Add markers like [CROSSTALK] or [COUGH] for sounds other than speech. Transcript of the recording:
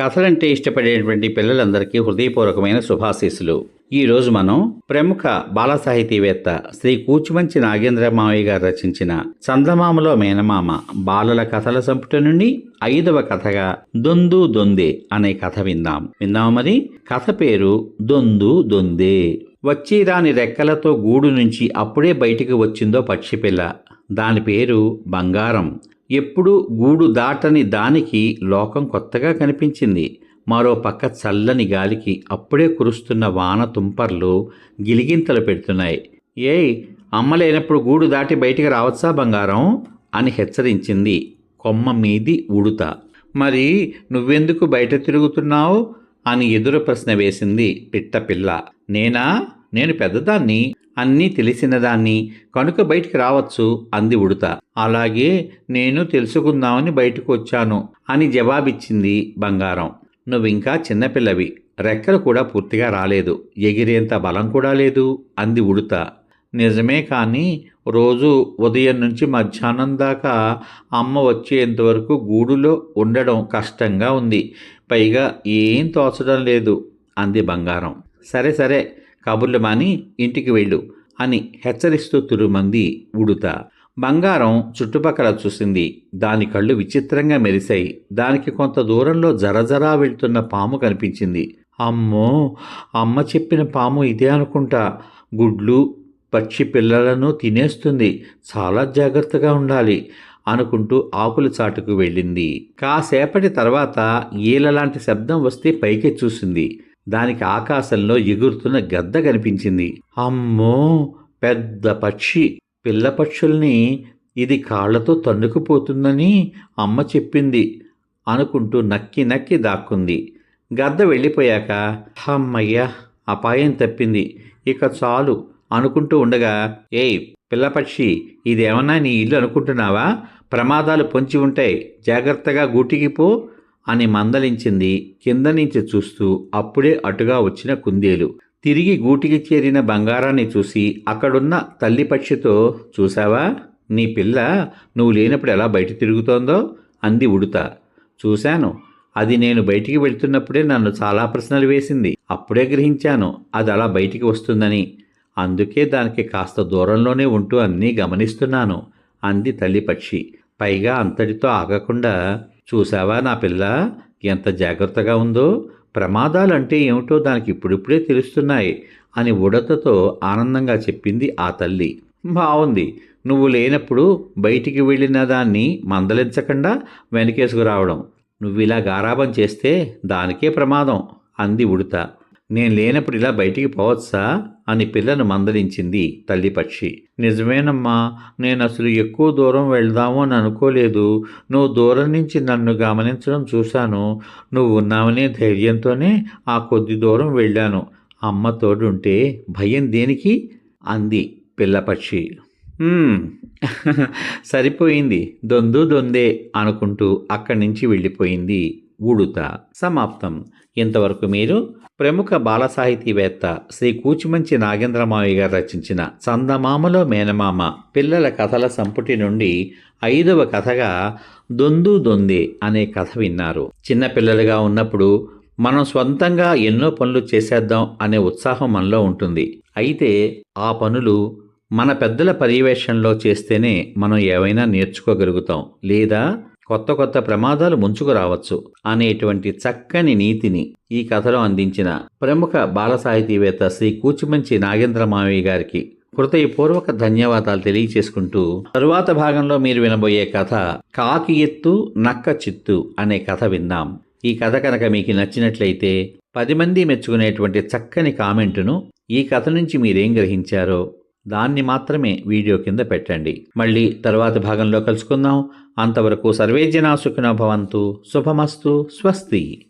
కథలంటే ఇష్టపడేటువంటి పిల్లలందరికీ హృదయపూర్వకమైన శుభాశీస్సులు. ఈరోజు మనం ప్రముఖ బాల సాహితీవేత్త శ్రీ కూచిమంచి నాగేంద్ర మావయ్య గారు రచించిన చందమామలో మేనమామ బాలల కథల సంపుటి నుండి ఐదవ కథగా దొందు దొందే అనే కథ విందాం. విందాం మరి? కథ పేరు దొందు దొందే. వచ్చి రాని రెక్కలతో గూడు నుంచి అప్పుడే బయటికి వచ్చిందో పక్షిపిల్ల. దాని పేరు బంగారం. ఎప్పుడు గూడు దాటని దానికి లోకం కొత్తగా కనిపించింది. మరో పక్క చల్లని గాలికి అప్పుడే కురుస్తున్న వాన తుంపర్లు గిలిగింతలు పెడుతున్నాయి. ఏయ్ అమ్మలేనప్పుడు గూడు దాటి బయటికి రావచ్చా బంగారం? అని హెచ్చరించింది కొమ్మ మీది ఉడుత. మరి నువ్వెందుకు బయట తిరుగుతున్నావు? అని ఎదురు ప్రశ్న వేసింది పిట్ట పిల్ల నేనా? నేను పెద్దదాన్ని. అన్నీ తెలిసినదాన్ని కనుక బయటికి రావచ్చు అంది ఉడుత. అలాగే నేను తెలుసుకుందామని బయటకు వచ్చాను అని జవాబిచ్చింది బంగారం. నువ్వింకా చిన్నపిల్లవి. రెక్కలు కూడా పూర్తిగా రాలేదు. ఎగిరేంత బలం కూడా లేదు అంది ఉడుత. నిజమే కానీ రోజు ఉదయం నుంచి మధ్యాహ్నం దాకా అమ్మ వచ్చేంతవరకు గూడులో ఉండడం కష్టంగా ఉంది. పైగా ఏం తోచడం లేదు అంది బంగారం. సరే సరే కబుర్లు మాని ఇంటికి వెళ్ళు అని హెచ్చరిస్తూ తురుమంది ఉడుత బంగారం చుట్టుపక్కల చూసింది. దాని కళ్ళు విచిత్రంగా మెరిశాయి. దానికి కొంత దూరంలో జరజరా వెళ్తున్న పాము కనిపించింది. అమ్మో! అమ్మ చెప్పిన పాము ఇదే అనుకుంటా. గుడ్లు పక్షి పిల్లలను తినేస్తుంది. చాలా జాగ్రత్తగా ఉండాలి అనుకుంటూ ఆకుల చాటుకు వెళ్ళింది. కాసేపటి తర్వాత ఈలలాంటి శబ్దం వస్తే పైకి చూసింది. దానికి ఆకాశంలో ఎగురుతున్న గద్ద కనిపించింది. అమ్మో! పెద్ద పక్షి. పిల్ల పక్షుల్ని ఇది కాళ్ళతో తన్నుకుపోతుందని అమ్మ చెప్పింది అనుకుంటూ నక్కి నక్కి దాక్కుంది. గద్ద వెళ్ళిపోయాక అమ్మయ్యా! అపాయం తప్పింది. ఇక చాలు అనుకుంటూ ఉండగా ఏయ్ పిల్లపక్షి ఇదేమన్నా నీ ఇల్లు అనుకుంటున్నావా? ప్రమాదాలు పొంచి ఉంటాయి. జాగ్రత్తగా గూటికి పో. అని మందలించింది. కింద నుంచి చూస్తూ అప్పుడే అటుగా వచ్చిన కుందేలు. తిరిగి గూటికి చేరిన బంగారాన్ని చూసి అక్కడున్న తల్లి పక్షితో చూసావా నీ పిల్ల నువ్వు లేనప్పుడు ఎలా బయట తిరుగుతోందో? అంది ఉడుత. చూశాను. అది నేను బయటికి వెళ్తున్నప్పుడే నన్ను చాలా ప్రశ్నలు వేసింది. అప్పుడే గ్రహించాను అది అలా బయటికి వస్తుందని. అందుకే దానికి కాస్త దూరంలోనే ఉంటూ అన్నీ గమనిస్తున్నాను అంది తల్లి పక్షి. పైగా అంతటితో ఆగకుండా చూసావా నా పిల్ల? ఎంత జాగ్రత్తగా ఉందో? ప్రమాదాలంటే ఏమిటో దానికి ఇప్పుడిప్పుడే తెలుస్తున్నాయి అని ఉడతతో ఆనందంగా చెప్పింది ఆ తల్లి. బాగుంది నువ్వు లేనప్పుడు బయటికి వెళ్ళిన దాన్ని మందలించకుండా వెనకేసుకురావడం. నువ్వు ఇలా గారాబం చేస్తే దానికే ప్రమాదం అంది ఉడత. నేను లేనప్పుడు ఇలా బయటికి పోవచ్చా? అని పిల్లను మందలించింది తల్లి పక్షి. నిజమేనమ్మా నేను అసలు ఎక్కువ దూరం వెళ్దాము అని అనుకోలేదు. నువ్వు దూరం నుంచి నన్ను గమనించడం చూశాను. నువ్వు ఉన్నావనే ధైర్యంతోనే ఆ కొద్ది దూరం వెళ్ళాను. అమ్మ తోడుంటే భయం దేనికి? అంది పిల్లపక్షి [LAUGHS] సరిపోయింది. దొందు దొందే అనుకుంటూ అక్కడి నుంచి వెళ్ళిపోయింది. ఉడుత సమాప్తం. ఇంతవరకు మీరు ప్రముఖ బాల సాహితీవేత్త శ్రీ కూచిమంచి నాగేంద్రమావయ్య గారు రచించిన చందమామలో మేనమామ పిల్లల కథల సంపుటి నుండి ఐదవ కథగా దొందు దొందే అనే కథ విన్నారు. చిన్నపిల్లలుగా ఉన్నప్పుడు మనం స్వంతంగా ఎన్నో పనులు చేసేద్దాం అనే ఉత్సాహం మనలో ఉంటుంది. అయితే ఆ పనులు మన పెద్దల పర్యవేక్షణలో చేస్తేనే మనం ఏవైనా నేర్చుకోగలుగుతాం. లేదా కొత్త కొత్త ప్రమాదాలు ముంచుకు రావచ్చు అనేటువంటి చక్కని నీతిని ఈ కథలో అందించిన ప్రముఖ బాల సాహితీవేత్త శ్రీ కూచిమంచి నాగేంద్ర మావయ్య గారికి హృదయపూర్వక ధన్యవాదాలు తెలియచేసుకుంటూ తరువాత భాగంలో మీరు వినబోయే కథ కాకి ఎత్తు నక్క చిత్తు అనే కథ విందాం. ఈ కథ కనుక మీకు నచ్చినట్లయితే పది మంది మెచ్చుకునేటువంటి చక్కని కామెంటును ఈ కథ నుంచి మీరేం గ్రహించారో దాన్ని మాత్రమే వీడియో కింద పెట్టండి. మళ్ళీ తర్వాత భాగంలో కలుసుకుందాం. అంతవరకు సర్వేజనా సుఖినో భవంతు. శుభమస్తు. స్వస్తి.